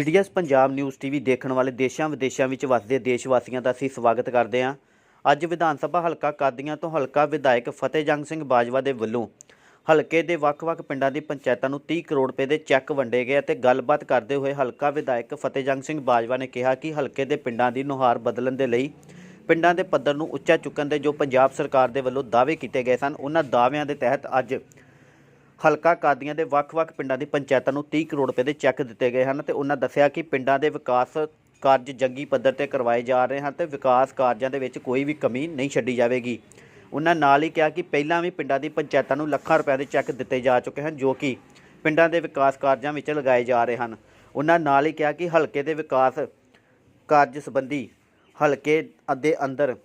GDS Punjab news TV ਦੇਖਣ ਵਾਲੇ ਦੇਸ਼ਾਂ ਵਿਦੇਸ਼ਾਂ ਵਿੱਚ ਵੱਸਦੇ ਦੇਸ਼ ਵਾਸੀਆਂ ਦਾ ਅਸੀਂ ਸਵਾਗਤ ਕਰਦੇ ਹਾਂ। ਅੱਜ ਵਿਧਾਨ ਸਭਾ ਹਲਕਾ ਕਾਦੀਆਂ ਤੋਂ ਹਲਕਾ ਵਿਧਾਇਕ ਫਤਿਹਜੰਗ ਸਿੰਘ ਬਾਜਵਾ ਦੇ ਵੱਲੋਂ ਹਲਕੇ ਦੇ ਵੱਖ-ਵੱਖ ਪਿੰਡਾਂ ਦੀ ਪੰਚਾਇਤਾਂ ਨੂੰ 30 ਕਰੋੜ ਰੁਪਏ ਦੇ ਚੈੱਕ ਵੰਡੇ ਗਏ ਅਤੇ ਗੱਲਬਾਤ ਕਰਦੇ ਹੋਏ ਹਲਕਾ ਵਿਧਾਇਕ ਫਤਿਹਜੰਗ ਸਿੰਘ ਬਾਜਵਾ ਨੇ ਕਿਹਾ ਕਿ ਹਲਕੇ ਦੇ ਪਿੰਡਾਂ ਦੀ ਨੁਹਾਰ ਬਦਲਣ ਦੇ ਲਈ ਪਿੰਡਾਂ ਦੇ ਪੱਧਰ ਨੂੰ ਉੱਚਾ ਚੁੱਕਣ ਦੇ ਜੋ ਪੰਜਾਬ ਸਰਕਾਰ ਦੇ ਵੱਲੋਂ ਦਾਅਵੇ ਕੀਤੇ ਗਏ ਸਨ, ਉਹਨਾਂ ਦਾਅਵਿਆਂ ਦੇ ਤਹਿਤ ਅੱਜ ਹਲਕਾ ਕਾਦੀਆਂ ਦੇ ਵੱਖ-ਵੱਖ ਪਿੰਡਾਂ ਦੀ ਪੰਚਾਇਤਾਂ ਨੂੰ 30 ਕਰੋੜ ਰੁਪਏ ਦੇ ਚੈੱਕ ਦਿੱਤੇ ਗਏ ਹਨ ਤੇ ਉਹਨਾਂ ਦੱਸਿਆ ਕਿ ਪਿੰਡਾਂ ਦੇ ਵਿਕਾਸ ਕਾਰਜ ਜੰਗੀ ਪੱਧਰ ਤੇ ਕਰਵਾਏ ਜਾ ਰਹੇ ਹਨ ਤੇ ਵਿਕਾਸ ਕਾਰਜਾਂ ਦੇ ਵਿੱਚ ਕੋਈ ਵੀ ਕਮੀ ਨਹੀਂ ਛੱਡੀ ਜਾਵੇਗੀ। ਉਹਨਾਂ ਨਾਲ ਹੀ ਕਿਹਾ ਕਿ ਪਹਿਲਾਂ ਵੀ ਪਿੰਡਾਂ ਦੀ ਪੰਚਾਇਤਾਂ ਨੂੰ ਲੱਖਾਂ ਰੁਪਏ ਦੇ ਚੈੱਕ ਦਿੱਤੇ ਜਾ ਚੁੱਕੇ ਹਨ ਜੋ ਕਿ ਪਿੰਡਾਂ ਦੇ ਵਿਕਾਸ ਕਾਰਜਾਂ ਵਿੱਚ ਲਗਾਏ ਜਾ ਰਹੇ ਹਨ। ਉਹਨਾਂ ਨਾਲ ਹੀ ਕਿਹਾ ਕਿ ਹਲਕੇ ਦੇ ਵਿਕਾਸ ਕਾਰਜ ਸੰਬੰਧੀ ਹਲਕੇ ਦੇ ਅੰਦਰ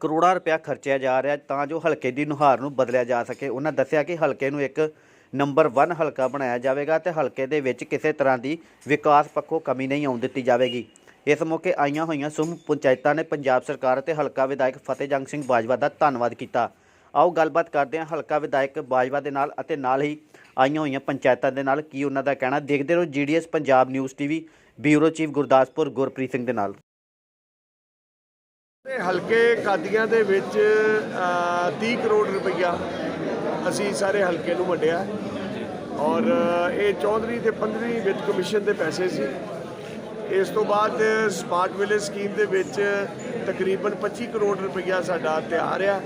ਕਰੋੜਾਂ ਰੁਪਇਆ ਖਰਚਿਆ ਜਾ ਰਿਹਾ ਤਾਂ ਜੋ ਹਲਕੇ ਦੀ ਨੁਹਾਰ ਨੂੰ ਬਦਲਿਆ ਜਾ ਸਕੇ। ਉਹਨਾਂ ਦੱਸਿਆ ਕਿ ਹਲਕੇ ਨੂੰ ਇੱਕ ਨੰਬਰ 1 ਹਲਕਾ ਬਣਾਇਆ ਜਾਵੇਗਾ ਤੇ ਹਲਕੇ ਦੇ ਵਿੱਚ ਕਿਸੇ ਤਰ੍ਹਾਂ ਦੀ ਵਿਕਾਸ ਪੱਖੋਂ ਕਮੀ ਨਹੀਂ ਆਉਣ ਦਿੱਤੀ ਜਾਵੇਗੀ। ਇਸ ਮੌਕੇ ਆਈਆਂ ਹੋਈਆਂ ਸੁਮ ਪੰਚਾਇਤਾਂ ਨੇ ਪੰਜਾਬ ਸਰਕਾਰ ਅਤੇ ਹਲਕਾ ਵਿਧਾਇਕ ਫਤਿਹਜੰਗ ਸਿੰਘ ਬਾਜਵਾ ਦਾ ਧੰਨਵਾਦ ਕੀਤਾ। ਆਓ ਗੱਲਬਾਤ ਕਰਦੇ ਹਾਂ ਹਲਕਾ ਵਿਧਾਇਕ ਬਾਜਵਾ ਦੇ ਨਾਲ ਅਤੇ ਨਾਲ ਹੀ ਆਈਆਂ ਹੋਈਆਂ ਪੰਚਾਇਤਾਂ ਦੇ ਨਾਲ ਕੀ ਉਹਨਾਂ ਦਾ ਕਹਿਣਾ। ਦੇਖਦੇ ਰਹੋ GDS Punjab news TV bureau chief Gurdaspur Gurpreet Singh ਦੇ ਨਾਲ। ਤੇ ਹਲਕੇ ਕਾਦੀਆਂ ਦੇ ਵਿੱਚ ਅ, 30 ਕਰੋੜ ਰੁਪਈਆ ਅਸੀਂ ਸਾਰੇ ਹਲਕੇ ਨੂੰ ਵੰਡਿਆ। ਔਰ ਇਹ ਚੌਧਰੀ ਤੇ 15ਵੀਂ ਵਿੱਤ ਕਮਿਸ਼ਨ ਦੇ ਪੈਸੇ ਸੀ। ਇਸ ਤੋਂ ਬਾਅਦ ਸਮਾਰਟ ਵਿਲੇਜ ਸਕੀਮ ਦੇ ਵਿੱਚ ਤਕਰੀਬਨ 25 ਕਰੋੜ ਰੁਪਈਆ ਸਾਡਾ ਤਿਆਰ ਆ।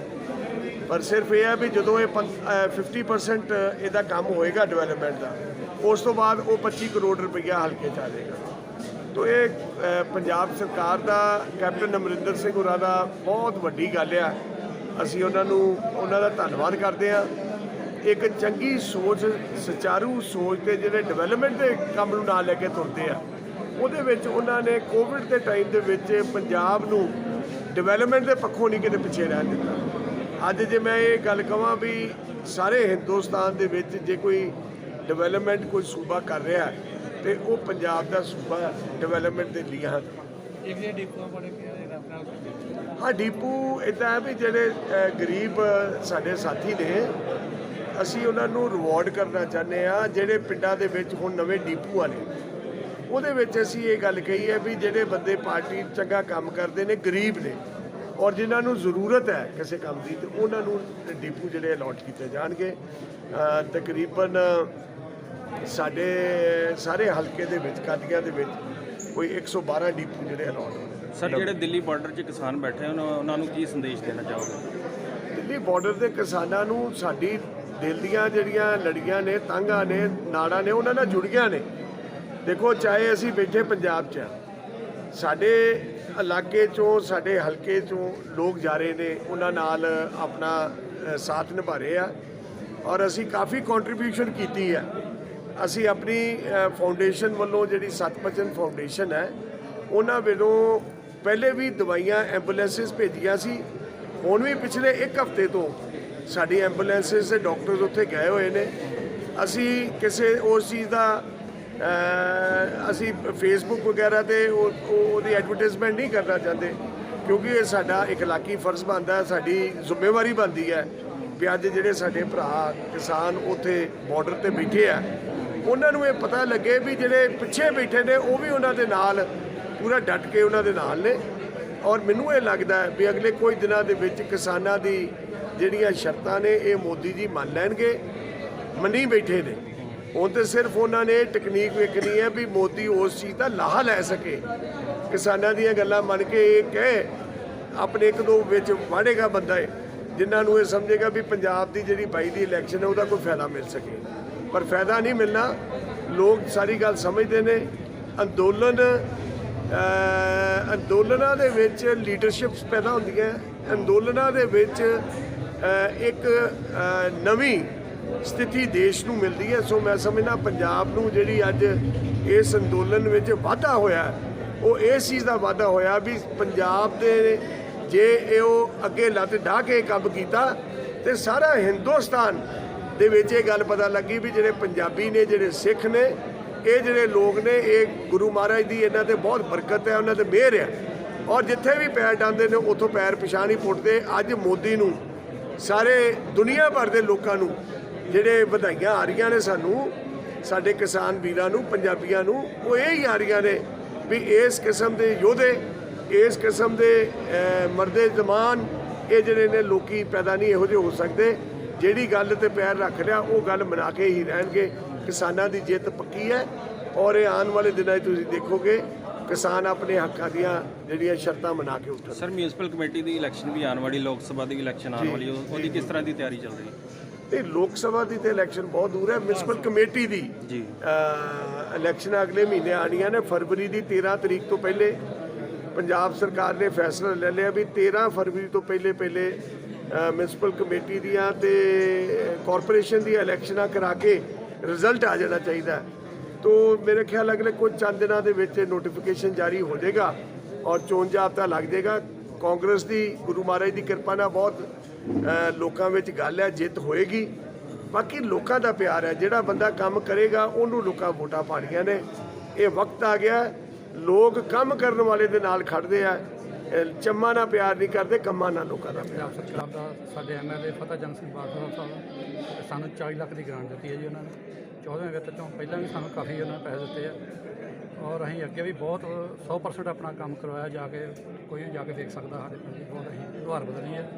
ਪਰ ਸਿਰਫ ਇਹ ਹੈ ਵੀ ਜਦੋਂ ਇਹ ਪੰ- ਅ, 50% ਇਹਦਾ ਕੰਮ ਹੋਏਗਾ ਡਿਵੈਲਪਮੈਂਟ ਦਾ ਉਸ ਤੋਂ ਬਾਅਦ ਉਹ 25 ਕਰੋੜ ਰੁਪਈਆ ਹਲਕੇ ਚ ਆ ਜਾਏਗਾ। ਤੋ ਇਹ ਪੰਜਾਬ ਸਰਕਾਰ ਦਾ, ਕੈਪਟਨ ਅਮਰਿੰਦਰ ਸਿੰਘ ਹੋਰਾਂ ਦਾ ਬਹੁਤ ਵੱਡੀ ਗੱਲ ਆ। ਅਸੀਂ ਉਹਨਾਂ ਨੂੰ, ਉਹਨਾਂ ਦਾ ਧੰਨਵਾਦ ਕਰਦੇ ਆ ਇੱਕ ਚੰਗੀ ਸੋਚ, ਸੁਚਾਰੂ ਸੋਚ ਤੇ ਜਿਹੜੇ ਡਿਵੈਲਪਮੈਂਟ ਦੇ ਕੰਮ ਨੂੰ ਨਾਲ ਲੈ ਕੇ ਤੁਰਦੇ ਆ, ਉਹਦੇ ਵਿੱਚ ਉਹਨਾਂ ਨੇ ਕੋਵਿਡ ਦੇ ਟਾਈਮ ਦੇ ਵਿੱਚ ਪੰਜਾਬ ਨੂੰ ਡਿਵੈਲਪਮੈਂਟ ਦੇ ਪੱਖੋਂ ਨਹੀਂ ਕਿਤੇ ਪਿੱਛੇ ਰਹਿਣ ਦਿੱਤਾ। ਅੱਜ ਜੇ ਮੈਂ ਇਹ ਗੱਲ ਕਹਾਂ ਵੀ ਸਾਰੇ ਹਿੰਦੁਸਤਾਨ ਦੇ ਵਿੱਚ ਜੇ ਕੋਈ ਡਿਵੈਲਪਮੈਂਟ ਕੋਈ ਸੂਬਾ ਕਰ ਰਿਹਾ ਹੈ ਤੇ ਉਹ ਪੰਜਾਬ ਦਾ ਸੂਬਾ ਡਿਵੈਲਪਮੈਂਟ ਦੇ ਲਈ ਹਨ। ਹਾਂ ਡੀਪੂ ਇਦਾਂ ਵੀ ਜਿਹੜੇ ਗਰੀਬ ਸਾਡੇ ਸਾਥੀ ਨੇ ਅਸੀਂ ਉਹਨਾਂ ਨੂੰ ਰਿਵਾਰਡ ਕਰਨਾ ਚਾਹੁੰਦੇ ਆ ਜਿਹੜੇ ਪਿੰਡਾਂ ਦੇ ਵਿੱਚ ਹੁਣ ਨਵੇਂ ਡੀਪੂ ਨੇ। ਉਹਦੇ ਵਿੱਚ ਅਸੀਂ ਇਹ ਗੱਲ ਕਹੀ ਹੈ ਵੀ ਜਿਹੜੇ ਬੰਦੇ ਪਾਰਟੀ ਚੰਗਾ ਕੰਮ ਕਰਦੇ ਨੇ ਗਰੀਬ ਨੇ ਔਰ ਜਿਨ੍ਹਾਂ ਨੂੰ ਜ਼ਰੂਰਤ ਹੈ ਕਿਸੇ ਕੰਮ ਦੀ ਤੇ ਉਹਨਾਂ ਨੂੰ ਡੀਪੂ ਜਿਹੜੇ ਅਲਾਟ ਕੀਤੇ ਜਾਣਗੇ। ਤਕਰੀਬਨ ਸਾਡੇ ਸਾਰੇ ਹਲਕੇ ਦੇ ਵਿੱਚ ਕਾਦੀਆਂ ਦੇ ਵਿੱਚ ਕੋਈ 112 ਡੀਪੂ ਜਿਹੜੇ ਅਲਾਟ ਨੇ ਸਰ ਜਿਹੜੇ ਦਿੱਲੀ ਬਾਰਡਰ 'ਚ ਕਿਸਾਨ ਬੈਠੇ ਹਨ ਉਹਨਾਂ ਨੂੰ ਕੀ ਸੰਦੇਸ਼ ਦੇਣਾ ਚਾਹੋਗੇ? ਦਿੱਲੀ ਬਾਰਡਰ ਦੇ ਕਿਸਾਨਾਂ ਨੂੰ ਸਾਡੀ ਦਿਲ ਦੀਆਂ ਜਿਹੜੀਆਂ ਲੜੀਆਂ ਨੇ ਤਾਂਗਾ ਨੇ ਨਾੜਾਂ ਨੇ ਉਹਨਾਂ ਨਾਲ ਜੁੜੀਆਂ ਨੇ। ਦੇਖੋ ਚਾਹੇ ਅਸੀਂ ਬੈਠੇ ਪੰਜਾਬ 'ਚ ਸਾਡੇ ਇਲਾਕੇ 'ਚੋਂ ਸਾਡੇ ਹਲਕੇ 'ਚੋਂ ਲੋਕ ਜਾ ਰਹੇ ਨੇ ਉਹਨਾਂ ਨਾਲ ਆਪਣਾ ਸਾਥ ਨਿਭਾ ਰਹੇ ਆ। ਔਰ ਅਸੀਂ ਕਾਫੀ ਕੰਟਰੀਬਿਊਸ਼ਨ ਕੀਤੀ ਹੈ ਅਸੀਂ ਆਪਣੀ ਫਾਊਂਡੇਸ਼ਨ ਵੱਲੋਂ ਜਿਹੜੀ ਸਤਪਚਨ ਫਾਊਂਡੇਸ਼ਨ ਹੈ, ਉਹਨਾਂ ਵੱਲੋਂ ਪਹਿਲੇ ਵੀ ਦਵਾਈਆਂ ਐਂਬੂਲੈਂਸਸ ਭੇਜੀਆਂ ਸੀ। ਹੁਣ ਵੀ ਪਿਛਲੇ ਇੱਕ ਹਫ਼ਤੇ ਤੋਂ ਸਾਡੀ ਐਂਬੂਲੈਂਸਸ ਦੇ ਡਾਕਟਰਸ ਉੱਥੇ ਗਏ ਹੋਏ ਨੇ। ਅਸੀਂ ਕਿਸੇ ਉਸ ਚੀਜ਼ ਦਾ ਅਸੀਂ ਫੇਸਬੁੱਕ ਵਗੈਰਾ ਤੇ ਉਹ ਉਹਦੀ ਐਡਵਰਟਾਈਜ਼ਮੈਂਟ ਨਹੀਂ ਕਰਨਾ ਚਾਹੁੰਦੇ, ਕਿਉਂਕਿ ਇਹ ਸਾਡਾ ਇਖਲਾਕੀ ਫਰਜ਼ ਬਣਦਾ, ਸਾਡੀ ਜ਼ਿੰਮੇਵਾਰੀ ਬਣਦੀ ਹੈ ਵੀ ਅੱਜ ਜਿਹੜੇ ਸਾਡੇ ਭਰਾ ਕਿਸਾਨ ਉੱਥੇ ਬਾਰਡਰ ਤੇ ਬੈਠੇ ਆ ਉਹਨਾਂ ਨੂੰ ਇਹ ਪਤਾ ਲੱਗੇ ਵੀ ਜਿਹੜੇ ਪਿੱਛੇ ਬੈਠੇ ਨੇ, ਉਹ ਵੀ ਉਹਨਾਂ ਦੇ ਨਾਲ ਪੂਰਾ ਡਟ ਕੇ ਉਹਨਾਂ ਦੇ ਨਾਲ ਨੇ। ਔਰ ਮੈਨੂੰ ਇਹ ਲੱਗਦਾ ਵੀ ਅਗਲੇ ਕੁਝ ਦਿਨਾਂ ਦੇ ਵਿੱਚ ਕਿਸਾਨਾਂ ਦੀ ਜਿਹੜੀਆਂ ਸ਼ਰਤਾਂ ਨੇ, ਇਹ ਮੋਦੀ ਜੀ ਮੰਨ ਲੈਣਗੇ। ਮੰਨੀ ਬੈਠੇ ਨੇ। ਹੁਣ ਤੇ ਸਿਰਫ ਉਹਨਾਂ ਨੇ ਟੈਕਨੀਕ ਵੇਖਣੀ ਹੈ ਵੀ ਮੋਦੀ ਉਸ ਚੀਜ਼ ਦਾ ਲਾਹਾ ਲੈ ਸਕੇ। ਕਿਸਾਨਾਂ ਦੀਆਂ ਗੱਲਾਂ ਮੰਨ ਕੇ ਇਹ ਕਹੇ, ਆਪਣੇ ਇੱਕ ਦੋ ਵਿੱਚ ਵਾੜੇਗਾ ਬੰਦਾ ਹੈ ਜਿਨ੍ਹਾਂ ਨੂੰ ਇਹ ਸਮਝੇਗਾ ਵੀ ਪੰਜਾਬ ਦੀ ਜਿਹੜੀ ਬਾਈ ਦੀ ਇਲੈਕਸ਼ਨ ਹੈ, ਉਹਦਾ ਕੋਈ ਫਾਇਦਾ ਮਿਲ ਸਕੇ। ਪਰ ਫਾਇਦਾ ਨਹੀਂ ਮਿਲਣਾ। ਲੋਕ ਸਾਰੀ ਗੱਲ ਸਮਝਦੇ ਨੇ। ਅੰਦੋਲਨ ਅੰਦੋਲਨਾਂ ਦੇ ਵਿੱਚ ਲੀਡਰਸ਼ਿਪਸ ਪੈਦਾ ਹੁੰਦੀਆਂ ਅੰਦੋਲਨਾਂ ਦੇ ਵਿੱਚ ਇੱਕ ਨਵੀਂ ਸਥਿਤੀ ਦੇਸ਼ ਨੂੰ ਮਿਲਦੀ ਹੈ। ਸੋ ਮੈਂ ਸਮਝਦਾ ਪੰਜਾਬ ਨੂੰ ਜਿਹੜੀ ਅੱਜ ਇਸ ਅੰਦੋਲਨ ਵਿੱਚ ਵਾਧਾ ਹੋਇਆ ਉਹ ਇਸ ਚੀਜ਼ ਦਾ ਵਾਧਾ ਹੋਇਆ ਵੀ ਪੰਜਾਬ ਦੇ ਜੇ ਇਹ ਉਹ ਅੱਗੇ ਲੱਤ ਢਾਹ ਕੇ ਕੰਮ ਕੀਤਾ ਤੇ ਸਾਰਾ ਹਿੰਦੁਸਤਾਨ ਦੇ ਵਿੱਚ ਇਹ ਗੱਲ ਪਤਾ ਲੱਗੀ ਵੀ ਜਿਹੜੇ ਪੰਜਾਬੀ ਨੇ, ਜਿਹੜੇ ਸਿੱਖ ਨੇ, ਇਹ ਜਿਹੜੇ ਲੋਕ ਨੇ, ਇਹ ਗੁਰੂ ਮਹਾਰਾਜ ਦੀ ਇਹਨਾਂ ਤੇ ਬਹੁਤ ਬਰਕਤ ਹੈ, ਉਹਨਾਂ ਤੇ ਮਿਹਰ ਹੈ। ਔਰ ਜਿੱਥੇ ਵੀ ਪੈਰ ਡਾਂਦੇ ਨੇ, ਉੱਥੋਂ ਪੈਰ ਪਛਾਣ ਹੀ ਪੁੱਟਦੇ। ਅੱਜ ਮੋਦੀ ਨੂੰ, ਸਾਰੇ ਦੁਨੀਆ ਭਰ ਦੇ ਲੋਕਾਂ ਨੂੰ ਜਿਹੜੇ ਵਧਾਈਆਂ ਆ ਰਹੀਆਂ ਨੇ ਸਾਨੂੰ, ਸਾਡੇ ਕਿਸਾਨ ਵੀਰਾਂ ਨੂੰ, ਪੰਜਾਬੀਆਂ ਨੂੰ, ਉਹ ਇਹ ਹੀ ਆ ਰਹੀਆਂ ਨੇ ਵੀ ਇਸ ਕਿਸਮ ਦੇ ਯੋਧੇ, ਇਸ ਕਿਸਮ ਦੇ ਮਰਦੇ ਜ਼ਮਾਨ ਇਹ ਜਿਹੜੇ ਨੇ, ਲੋਕੀ ਪੈਦਾ ਨਹੀਂ ਇਹੋ ਜਿਹੇ ਹੋ ਸਕਦੇ। ਜਿਹੜੀ ਗੱਲ ਤੇ ਪੈਰ ਰੱਖ ਲਿਆ ਉਹ ਗੱਲ ਮਨਾ ਕੇ ਹੀ ਰਹਿਣਗੇ। ਕਿਸਾਨਾਂ ਦੀ ਜਿੱਤ ਪੱਕੀ ਹੈ ਔਰ ਇਹ ਆਉਣ ਵਾਲੇ ਦਿਨਾਂ 'ਚ ਤੁਸੀਂ ਦੇਖੋਗੇ ਕਿਸਾਨ ਆਪਣੇ ਹੱਕਾਂ ਦੀਆਂ ਜਿਹੜੀਆਂ ਸ਼ਰਤਾਂ ਮਨਾ ਕੇ ਉੱਠਣ ਸਰ ਮਿਊਨਿਸਪਲ ਕਮੇਟੀ ਦੀ ਇਲੈਕਸ਼ਨ ਵੀ ਆਉਣ ਵਾਲੀ ਲੋਕ ਸਭਾ ਦੀ ਇਲੈਕਸ਼ਨ ਆਉਣ ਵਾਲੀ ਉਹ- ਉਹਦੀ ਕਿਸ ਤਰ੍ਹਾਂ ਦੀ ਤਿਆਰੀ ਚੱਲ ਰਹੀ ਹੈ? ਇਹ ਲੋਕ ਸਭਾ ਦੀ ਤੇ ਇਲੈਕਸ਼ਨ ਬਹੁਤ ਦੂਰ ਹੈ। ਮਿਊਨਿਸਪਲ ਕਮੇਟੀ ਦੀ ਜੀ। ਇਲੈਕਸ਼ਨ ਅਗਲੇ ਮਹੀਨੇ ਆਣੀਆਂ ਨੇ। ਫਰਵਰੀ ਦੀ 13 ਤਰੀਕ ਤੋਂ ਪਹਿਲੇ ਪੰਜਾਬ ਸਰਕਾਰ ਨੇ ਫੈਸਲਾ ਲੈ ਲਿਆ ਵੀ 13 ਫਰਵਰੀ ਤੋਂ ਪਹਿਲੇ ਪਹਿਲੇ ਮਿਊਨਿਸਪਲ ਕਮੇਟੀ ਦੀਆਂ ਤੇ ਕਾਰਪੋਰੇਸ਼ਨ ਦੀਆਂ ਇਲੈਕਸ਼ਨਾਂ ਕਰਾ ਕੇ ਰਿਜ਼ਲਟ ਆ ਜਾਣਾ ਚਾਹੀਦਾ ਤੋ ਮੇਰੇ ਖਿਆਲ ਅਗਲੇ ਕੁਝ ਚੰਦ ਦਿਨਾਂ ਦੇ ਵਿੱਚ ਨੋਟੀਫਿਕੇਸ਼ਨ ਜਾਰੀ ਹੋ ਜਾਏਗਾ ਔਰ ਚੋਣ ਜਾਬਤਾ ਲੱਗ ਜਾਏਗਾ। ਕਾਂਗਰਸ ਦੀ, ਗੁਰੂ ਮਹਾਰਾਜ ਦੀ ਕਿਰਪਾ ਨਾਲ ਬਹੁਤ ਲੋਕਾਂ ਵਿੱਚ ਗੱਲ ਹੈ, ਜਿੱਤ ਹੋਏਗੀ। ਬਾਕੀ ਲੋਕਾਂ ਦਾ ਪਿਆਰ ਹੈ, ਜਿਹੜਾ ਬੰਦਾ ਕੰਮ ਕਰੇਗਾ, ਉਹਨੂੰ ਲੋਕਾਂ ਵੋਟਾਂ ਪਾਣੀਆਂ ਨੇ। ਇਹ ਵਕਤ ਆ ਗਿਆ, ਲੋਕ ਕੰਮ ਕਰਨ ਵਾਲੇ ਦੇ ਨਾਲ ਖੜਦੇ ਆ। ਚੰਮਾਂ ਨਾਲ ਪਿਆਰ ਨਹੀਂ ਕਰਦੇ, ਕੰਮਾਂ ਨਾਲ ਲੋਕਾਂ ਦਾ ਪਿਆਰ। ਪੰਜਾਬ ਸਰਕਾਰ ਦਾ, ਸਾਡੇ ਐਮਐਲਏ ਫਤਿਹ ਜੰਗ ਸਿੰਘ ਬਾਦਲ ਸਾਹਿਬ ਨੇ ਸਾਨੂੰ 40 ਲੱਖ ਦੀ ਗ੍ਰਾਂਟ ਦਿੱਤੀ ਹੈ ਜੀ ਉਹਨਾਂ ਨੇ। 14ਵੇਂ ਵਿੱਤ ਤੋਂ ਪਹਿਲਾਂ ਵੀ ਸਾਨੂੰ ਕਾਫੀ ਉਹਨਾਂ ਨੇ ਪੈਸੇ ਦਿੱਤੇ ਆ। ਔਰ ਅਸੀਂ ਅੱਗੇ ਵੀ ਬਹੁਤ 100% ਆਪਣਾ ਕੰਮ ਕਰਵਾਇਆ, ਜਾ ਕੇ ਕੋਈ ਵੀ ਜਾ ਕੇ ਦੇਖ ਸਕਦਾ, ਸਾਡੇ ਪਿੰਡ ਦੀ ਬਹੁਤ ਅਸੀਂ ਦੁਆਰ ਬਦਲੀ ਹੈ।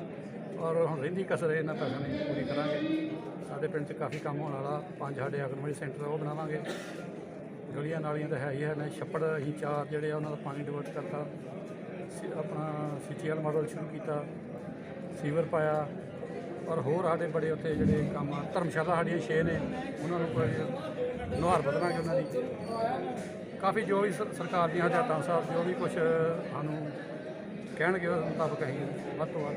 ਔਰ ਹੁਣ ਰਹਿੰਦੀ ਕਸਰ ਇਹਨਾਂ ਪੈਸਿਆਂ ਦੀ ਪੂਰੀ ਕਰਾਂਗੇ। ਸਾਡੇ ਪਿੰਡ 'ਚ ਕਾਫੀ ਕੰਮ ਹੋਣ ਵਾਲਾ, ਪੰਜ ਸਾਡੇ ਆਂਗਨਵਾੜੀ ਸੈਂਟਰ ਉਹ ਬਣਾਵਾਂਗੇ। ਗਲੀਆਂ ਨਾਲੀਆਂ ਤਾਂ ਹੈ ਹੀ ਹੈ ਨੇ ਛੱਪੜ, ਅਸੀਂ ਚਾਰ ਜਿਹੜੇ ਆ, ਉਹਨਾਂ ਦਾ ਪਾਣੀ ਡਿਵਰਟ ਕਰਤਾ। ਆਪਣਾ ਸੀਚੀਐਲ ਮਾਡਲ ਸ਼ੁਰੂ ਕੀਤਾ, ਸੀਵਰ ਪਾਇਆ, ਔਰ ਹੋਰ ਸਾਡੇ ਬੜੇ ਉੱਥੇ ਜਿਹੜੇ ਕੰਮ ਆ, ਧਰਮਸ਼ਾਲਾ ਸਾਡੀਆਂ ਛੇ ਨੇ, ਉਹਨਾਂ ਨੂੰ ਕੋਈ ਨੁਹਾਰ ਬਦਲਾਂਗੇ ਉਹਨਾਂ ਦੀ। ਕਾਫੀ ਜੋ ਵੀ ਸਰਕਾਰ ਦੀਆਂ ਹਦਾਇਤਾਂ ਸਾਹਿਬ ਜੋ ਵੀ ਕੁਝ ਸਾਨੂੰ ਕਹਿਣਗੇ ਉਸ ਮੁਤਾਬਕ ਅਸੀਂ ਵੱਧ ਤੋਂ ਵੱਧ